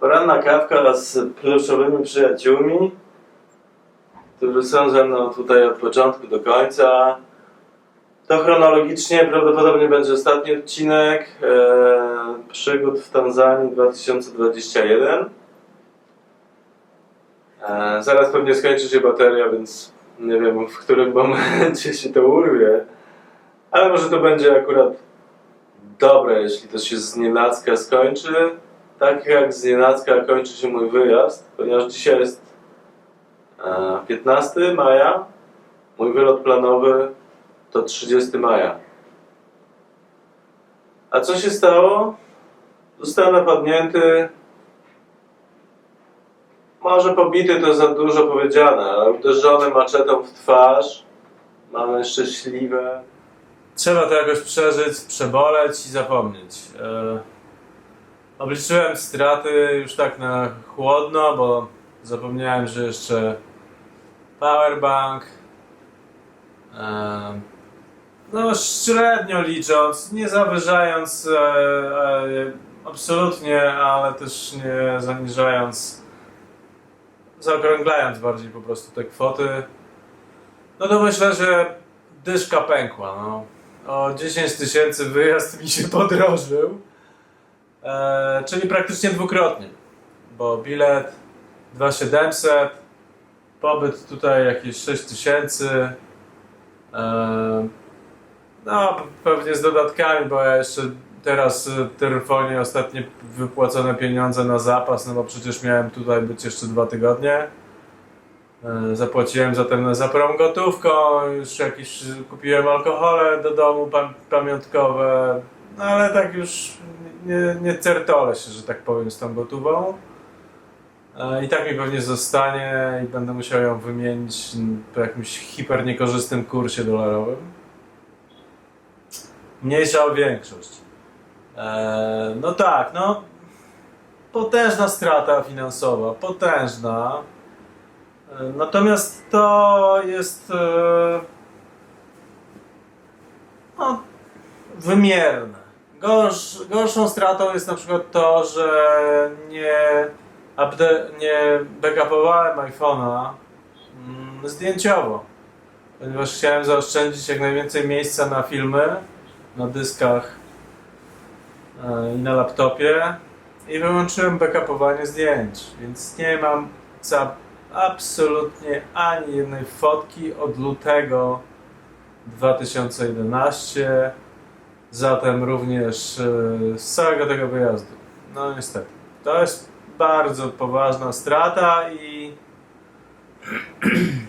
Poranna kawka z pluszowymi przyjaciółmi, którzy są ze mną tutaj od początku do końca. To chronologicznie prawdopodobnie będzie ostatni odcinek e, przygód w Tanzanii 2021. E, zaraz pewnie skończy się bateria, więc nie wiem w którym momencie się to urwie. Ale może to będzie akurat dobre, jeśli to się znienacka skończy. Tak jak znienacka kończy się mój wyjazd, ponieważ dzisiaj jest e, 15 maja, mój wylot planowy to 30 maja. A co się stało? Zostałem napadnięty. Może pobity to za dużo powiedziane, ale uderzony maczetą w twarz. Mamy szczęśliwe. Trzeba to jakoś przeżyć, przeboleć i zapomnieć. E, obliczyłem straty już tak na chłodno, bo zapomniałem, że jeszcze powerbank. E, no średnio licząc, nie zawyżając e, absolutnie, ale też nie zaniżając, zaokrąglając bardziej po prostu te kwoty. No to myślę, że dyszka pękła. No. O 10 tysięcy wyjazd mi się podrożył. E, czyli praktycznie dwukrotnie. Bo bilet 2700, pobyt tutaj jakieś 6 tysięcy. E, no, pewnie z dodatkami, bo ja jeszcze teraz y, telefonie ostatnie wypłacone pieniądze na zapas, no bo przecież miałem tutaj być jeszcze dwa tygodnie. E, Zapłaciłem zatem za prom gotówką, już jakieś kupiłem alkohole do domu pam- pamiątkowe, no ale tak już nie, nie się, że tak powiem, z tą gotówą. E, I tak mi pewnie zostanie i będę musiał ją wymienić po jakimś hiper niekorzystnym kursie dolarowym. Mniejsza o większość. E, no tak, no potężna strata finansowa, potężna. Natomiast to jest e, no, wymierne. Gorsz, gorszą stratą jest na przykład to, że nie, nie backupowałem iPhone'a mm, zdjęciowo, ponieważ chciałem zaoszczędzić jak najwięcej miejsca na filmy, na dyskach e, i na laptopie i wyłączyłem backupowanie zdjęć, więc nie mam za absolutnie ani jednej fotki od lutego 2011 zatem również e, z całego tego wyjazdu. No niestety. To jest bardzo poważna strata i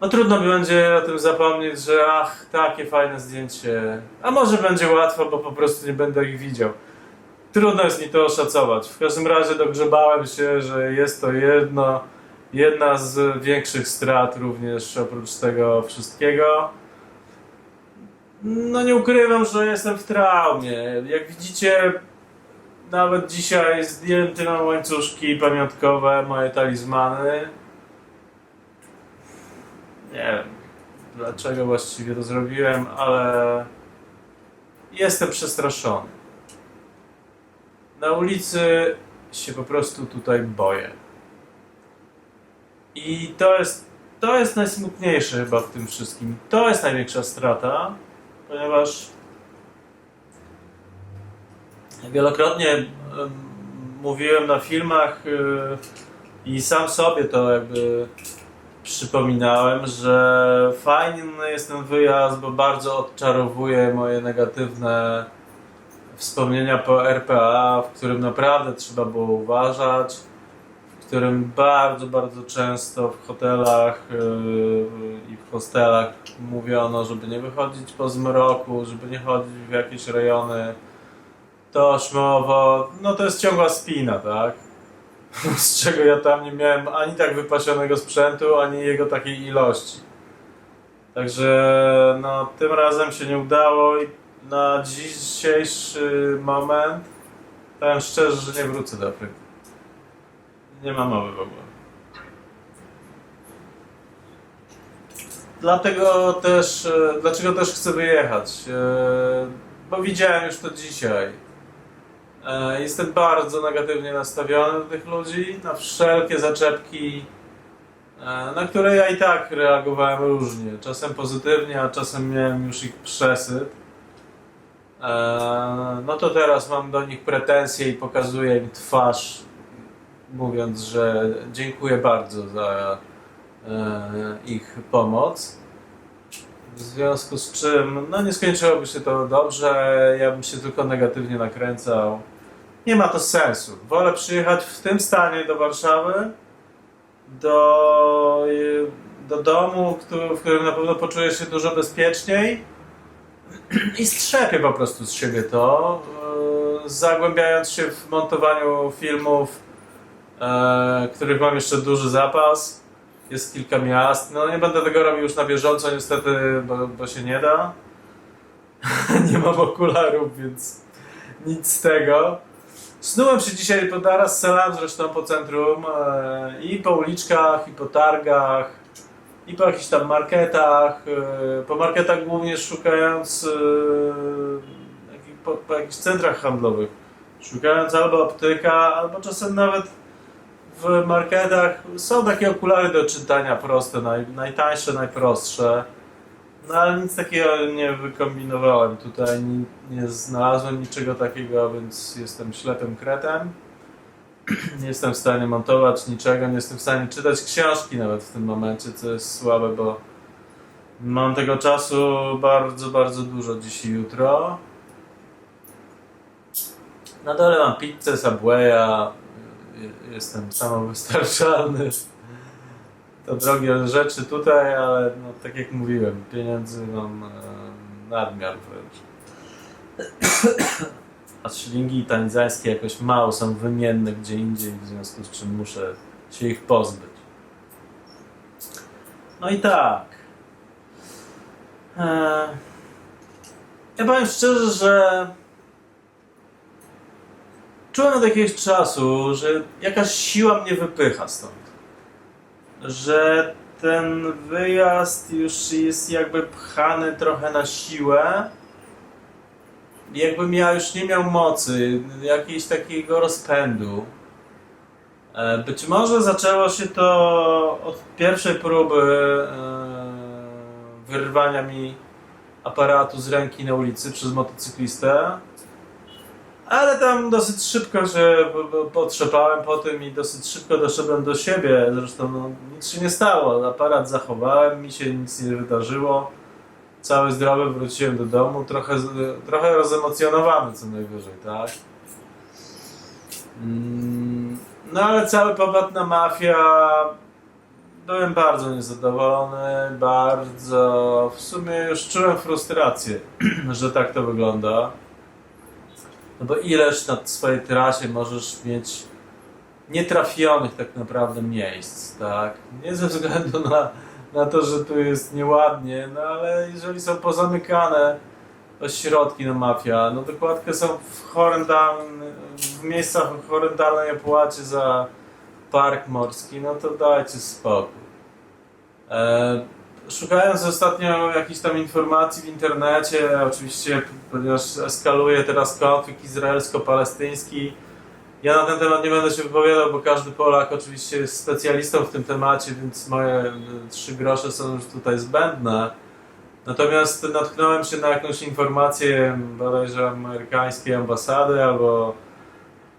no trudno będzie o tym zapomnieć, że ach, takie fajne zdjęcie. A może będzie łatwo, bo po prostu nie będę ich widział. Trudno jest mi to oszacować. W każdym razie dogrzebałem się, że jest to jedno, jedna z większych strat również oprócz tego wszystkiego. No nie ukrywam, że jestem w traumie. Jak widzicie, nawet dzisiaj zdjęty na łańcuszki pamiątkowe, moje talizmany. Nie wiem, dlaczego właściwie to zrobiłem, ale jestem przestraszony. Na ulicy się po prostu tutaj boję. I to jest, to jest najsmutniejsze chyba w tym wszystkim. To jest największa strata, ponieważ wielokrotnie em, mówiłem na filmach y, i sam sobie to jakby przypominałem, że fajny jest ten wyjazd, bo bardzo odczarowuje moje negatywne wspomnienia po RPA, w którym naprawdę trzeba było uważać, w którym bardzo, bardzo często w hotelach yy, i w hostelach mówiono, żeby nie wychodzić po zmroku, żeby nie chodzić w jakieś rejony toszmowo. No to jest ciągła spina, tak? Z czego ja tam nie miałem ani tak wypasionego sprzętu, ani jego takiej ilości. Także no, tym razem się nie udało i na dzisiejszy moment powiem szczerze, że nie wrócę do Afryki. Nie ma mowy w ogóle. Dlatego też, e, dlaczego też chcę wyjechać? E, bo widziałem już to dzisiaj. E, Jestem bardzo negatywnie nastawiony do tych ludzi, na wszelkie zaczepki, na które ja i tak reagowałem różnie. Czasem pozytywnie, a czasem miałem już ich przesyt. E, No to teraz mam do nich pretensje i pokazuję im twarz, mówiąc, że dziękuję bardzo za e, ich pomoc. W związku z czym, no nie skończyłoby się to dobrze, ja bym się tylko negatywnie nakręcał. Nie ma to sensu. Wolę przyjechać w tym stanie do Warszawy, do, do domu, w którym na pewno poczuję się dużo bezpieczniej i strzepię po prostu z siebie to, yy, zagłębiając się w montowaniu filmów, e, których mam jeszcze duży zapas. Jest kilka miast. No nie będę tego robił już na bieżąco niestety, bo, bo się nie da. nie mam okularów, więc nic z tego. Snułem się dzisiaj po naraz selam zresztą po centrum e, i po uliczkach, i po targach, i po jakichś tam marketach. e, Po marketach głównie szukając jakich- po, po jakichś centrach handlowych. Szukając albo optyka, albo czasem nawet w marketach są takie okulary do czytania proste, naj, najtańsze, najprostsze. No ale nic takiego nie wykombinowałem tutaj, nie, nie znalazłem niczego takiego, więc jestem ślepym kretem. Nie jestem w stanie montować niczego, nie jestem w stanie czytać książki nawet w tym momencie, co jest słabe, bo mam tego czasu bardzo, bardzo dużo dziś i jutro. Na dole mam pizzę, Subwaya, jestem samowystarczalny. To drogie rzeczy tutaj, ale no, tak jak mówiłem, pieniędzy mam e, nadmiar wręcz. A szlingi tanzańskie jakoś mało są wymienne gdzie indziej, w związku z czym muszę się ich pozbyć. No i tak. E, ja powiem szczerze, że czułem od jakiegoś czasu, że jakaś siła mnie wypycha stąd. Że ten wyjazd już jest jakby pchany trochę na siłę. Jakbym ja już nie miał mocy, jakiegoś takiego rozpędu. E, Być może zaczęło się to od pierwszej próby e, wyrwania mi aparatu z ręki na ulicy przez motocyklistę. Ale tam dosyć szybko się po- po- potrzepałem po tym i dosyć szybko doszedłem do siebie. Zresztą no, nic się nie stało. Aparat zachowałem, mi się nic nie wydarzyło. Cały zdrowy wróciłem do domu, trochę, trochę rozemocjonowany co najwyżej, tak? Mm, No ale cały popatrz na mafia byłem bardzo niezadowolony, bardzo w sumie już czułem frustrację, że tak to wygląda. No bo ileż na swojej trasie możesz mieć nietrafionych tak naprawdę miejsc, tak? Nie ze względu na, na to, że tu jest nieładnie, no ale jeżeli są pozamykane ośrodki na mafia, no dokładkę są w horrendalnym, w miejscach horrendalnej opłacie za park morski, no to dajcie spokój. E, szukając ostatnio jakichś tam informacji w internecie, oczywiście, ponieważ eskaluje teraz konflikt izraelsko-palestyński, ja na ten temat nie będę się wypowiadał, bo każdy Polak oczywiście jest specjalistą w tym temacie, więc moje y, trzy grosze są już tutaj zbędne. Natomiast natknąłem się na jakąś informację bodajże amerykańskiej ambasady albo,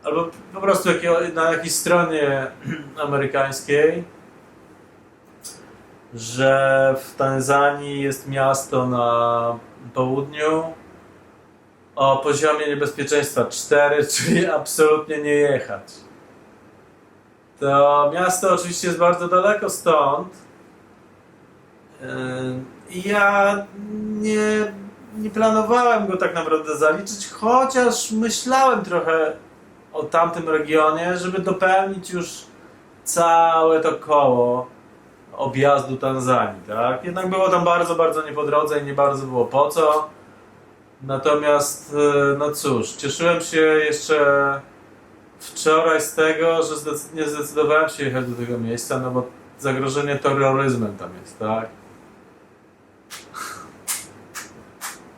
albo po prostu na jakiejś stronie amerykańskiej, że w Tanzanii jest miasto na południu o poziomie niebezpieczeństwa 4, czyli absolutnie nie jechać. To miasto oczywiście jest bardzo daleko stąd. Yy, ja nie, nie planowałem go tak naprawdę zaliczyć, chociaż myślałem trochę o tamtym regionie, żeby dopełnić już całe to koło objazdu Tanzanii, tak? Jednak było tam bardzo, bardzo nie po drodze i nie bardzo było po co. Natomiast, e, no cóż, cieszyłem się jeszcze wczoraj z tego, że nie zdecydowałem się jechać do tego miejsca, no bo zagrożenie terroryzmem tam jest, tak?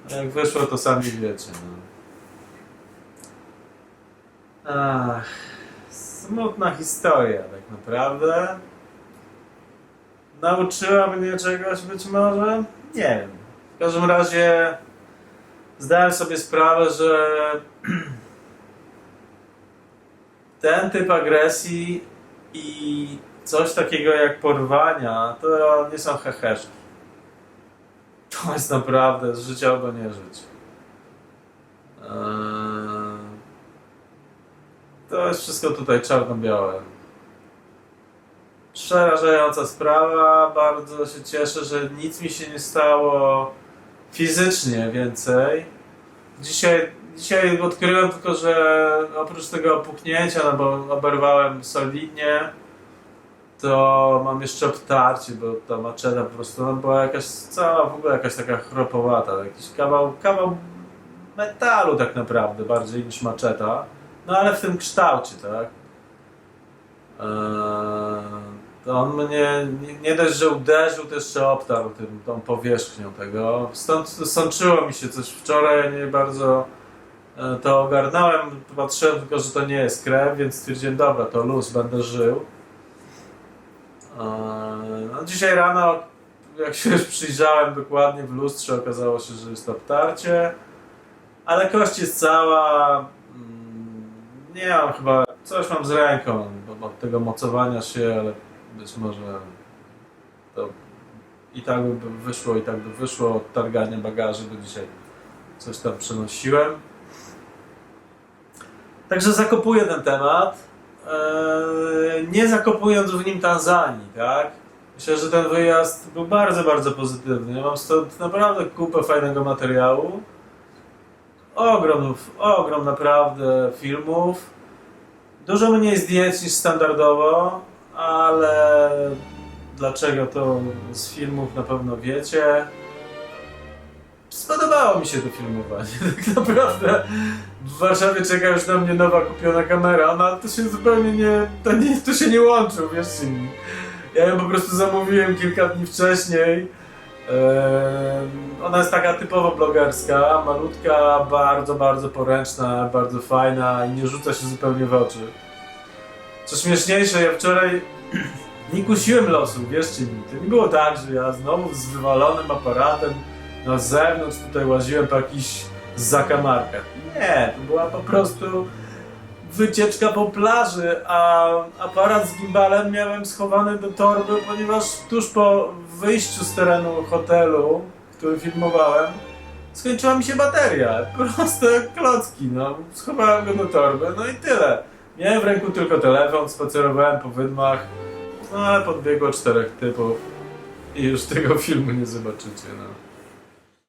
Jak wyszło, to sami wiecie. No. Ach, smutna historia tak naprawdę. Nauczyła mnie czegoś być może? Nie wiem. W każdym razie zdałem sobie sprawę, że ten typ agresji i coś takiego jak porwania to nie są heheszki. To jest naprawdę z życia albo nie żyć. Eee, To jest wszystko tutaj czarno-białe. Przerażająca sprawa. Bardzo się cieszę, że nic mi się nie stało fizycznie więcej. Dzisiaj, dzisiaj odkryłem tylko, że oprócz tego opuchnięcia, no bo oberwałem solidnie, to mam jeszcze obtarcie, bo ta maczeta po prostu no, była jakaś cała, w ogóle jakaś taka chropowata. Jakiś kawał, kawał metalu tak naprawdę, bardziej niż maczeta. No ale w tym kształcie, tak? Eee, to on mnie nie, dość, że uderzył, to jeszcze obtarł tym, tą powierzchnią tego. Stąd sączyło mi się coś wczoraj, nie bardzo e, to ogarnąłem. Patrzyłem tylko, że to nie jest krew, więc stwierdziłem, dobra, to luz, będę żył. Eee, No, dzisiaj rano, jak się już przyjrzałem dokładnie w lustrze, okazało się, że jest to obtarcie. Ale kość jest cała. mm, Nie mam chyba. Coś mam z ręką od tego mocowania się, ale być może to i tak by wyszło, i tak by wyszło od targania bagaży, bo dzisiaj coś tam przenosiłem. Także zakopuję ten temat. Eee, Nie zakopując w nim Tanzanii, tak? Myślę, że ten wyjazd był bardzo, bardzo pozytywny. Mam stąd naprawdę kupę fajnego materiału. Ogrom, ogrom naprawdę filmów. Dużo mniej zdjęć niż standardowo, ale dlaczego to z filmów na pewno wiecie. Spodobało mi się to filmowanie. Tak naprawdę w Warszawie czeka już na mnie nowa kupiona kamera. Ona to się zupełnie nie. To, nie, to się nie łączy, wierzcie mi. Ja ją po prostu zamówiłem kilka dni wcześniej. Ona jest taka typowo blogerska, malutka, bardzo, bardzo poręczna, bardzo fajna i nie rzuca się zupełnie w oczy. Co śmieszniejsze, ja wczoraj nie kusiłem losu, wierzcie mi. To nie było tak, że ja znowu z wywalonym aparatem na zewnątrz tutaj łaziłem po jakichś zakamarkach. Nie, to była po prostu wycieczka po plaży, a aparat z gimbalem miałem schowany do torby, ponieważ tuż po wyjściu z terenu hotelu, który filmowałem, skończyła mi się bateria. Proste klocki, no. Schowałem go do torby, no i tyle. Miałem w ręku tylko telefon, spacerowałem po wydmach, no ale podbiegło czterech typów i już tego filmu nie zobaczycie, no.